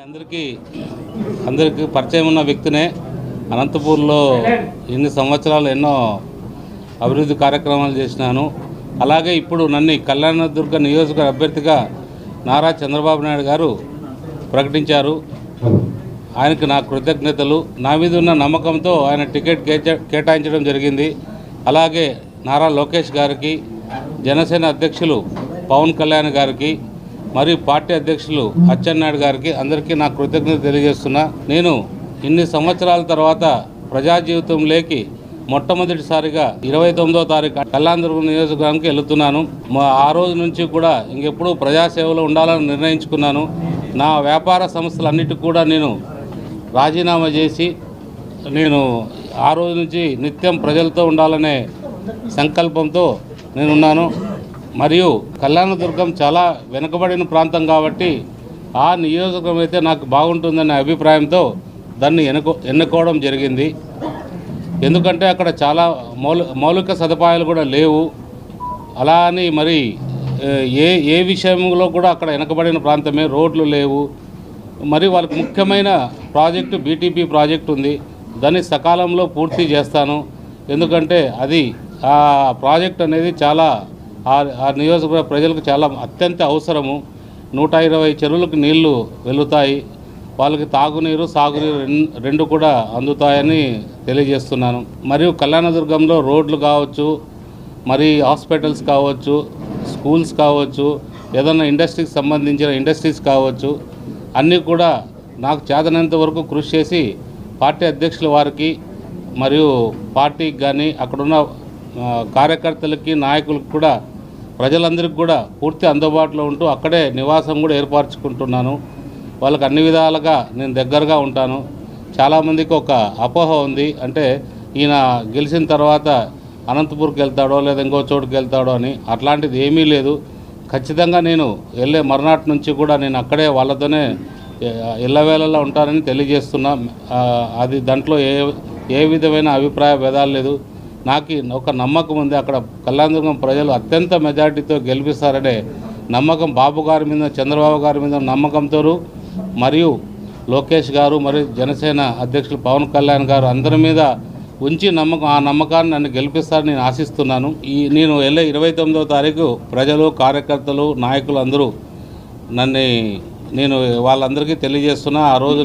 అందరికీ అందరికీ పరిచయం ఉన్న వ్యక్తినే అనంతపూర్లో ఎన్ని సంవత్సరాలు ఎన్నో అభివృద్ధి కార్యక్రమాలు చేసినాను. అలాగే ఇప్పుడు నన్ను కళ్యాణదుర్గ నియోజక అభ్యర్థిగా నారా చంద్రబాబు నాయుడు గారు ప్రకటించారు. ఆయనకు నా కృతజ్ఞతలు. నా మీద ఉన్న నమ్మకంతో ఆయన టికెట్ కేచ- కేటాయించడం జరిగింది. అలాగే నారా లోకేష్ గారికి జనసేన అధ్యక్షులు పవన్ కళ్యాణ్ గారికి మరియు పార్టీ అధ్యక్షులు అచ్చెన్నాయుడు గారికి అందరికీ నా కృతజ్ఞత తెలియజేస్తున్నా. నేను ఇన్ని సంవత్సరాల తర్వాత ప్రజా జీవితంలోకి మొట్టమొదటిసారిగా ఇరవై తొమ్మిదో తారీఖు కళ్యాణదుర్గం నియోజకవర్గానికి వెళుతున్నాను. మా ఆ రోజు నుంచి కూడా ఇంకెప్పుడు ప్రజాసేవలో ఉండాలని నిర్ణయించుకున్నాను. నా వ్యాపార సంస్థలన్నిటికీ కూడా నేను రాజీనామా చేసి నేను ఆ రోజు నుంచి నిత్యం ప్రజలతో ఉండాలనే సంకల్పంతో నేను ఉన్నాను మరియు కళ్యాణదుర్గం చాలా వెనుకబడిన ప్రాంతం కాబట్టి ఆ నియోజకవర్గం అయితే నాకు బాగుంటుందనే అభిప్రాయంతో దాన్ని ఎన్నుకో ఎన్నుకోవడం జరిగింది. ఎందుకంటే అక్కడ చాలా మౌలిక సదుపాయాలు కూడా లేవు. అలా అని మరి ఏ, ఏ ఏ విషయంలో కూడా అక్కడ వెనకబడిన ప్రాంతమే రోడ్లు లేవు. మరి వాళ్ళకి ముఖ్యమైన ప్రాజెక్టు బీటీపీ ప్రాజెక్ట్ ఉంది. దాన్ని సకాలంలో పూర్తి చేస్తాను. ఎందుకంటే అది ఆ ప్రాజెక్ట్ అనేది చాలా ఆ ఆ నియోజకవర్గ ప్రజలకు చాలా అత్యంత అవసరము. నూట ఇరవై చెరువులకు నీళ్ళు వెళుతాయి వాళ్ళకి తాగునీరు సాగునీరు రెండు కూడా అందుతాయని తెలియజేస్తున్నాను. మరియు కళ్యాణదుర్గంలో రోడ్లు కావచ్చు మరి హాస్పిటల్స్ కావచ్చు స్కూల్స్ కావచ్చు ఏదైనా ఇండస్ట్రీకి సంబంధించిన ఇండస్ట్రీస్ కావచ్చు అన్నీ కూడా నాకు చేతనంత వరకు కృషి చేసి పార్టీ అధ్యక్షుల వారికి మరియు పార్టీకి కానీ అక్కడున్న కార్యకర్తలకి నాయకులకు కూడా ప్రజలందరికీ కూడా పూర్తి అందుబాటులో ఉంటూ అక్కడే నివాసం కూడా ఏర్పరచుకుంటున్నాను. వాళ్ళకి అన్ని విధాలుగా నేను దగ్గరగా ఉంటాను. చాలామందికి ఒక అపోహ ఉంది. అంటే ఈయన గెలిచిన తర్వాత అనంతపూర్కి వెళ్తాడో లేదా ఇంకో చోటుకి వెళ్తాడో అని అట్లాంటిది ఏమీ లేదు. ఖచ్చితంగా నేను వెళ్ళే మరునాటి నుంచి కూడా నేను అక్కడే వాళ్ళతోనే ఇళ్ళవేళలా ఉంటానని తెలియజేస్తున్నా. అది దాంట్లో ఏ ఏ విధమైన అభిప్రాయ భేదాలు లేదు. నాకు ఒక నమ్మకం ఉంది. అక్కడ కళ్యాణదుర్గం ప్రజలు అత్యంత మెజార్టీతో గెలిపిస్తారనే నమ్మకం బాబు గారి మీద చంద్రబాబు గారి మీద నమ్మకంతో మరియు లోకేష్ గారు మరియు జనసేన అధ్యక్షులు పవన్ కళ్యాణ్ గారు అందరి మీద ఉంచి నమ్మకం ఆ నమ్మకాన్ని నన్ను గెలిపిస్తారని నేను ఆశిస్తున్నాను. ఈ నేను వెళ్ళే ఇరవై తొమ్మిదవ తారీఖు ప్రజలు కార్యకర్తలు నాయకులు అందరూ నన్ను నేను వాళ్ళందరికీ తెలియజేస్తున్నా. ఆ రోజు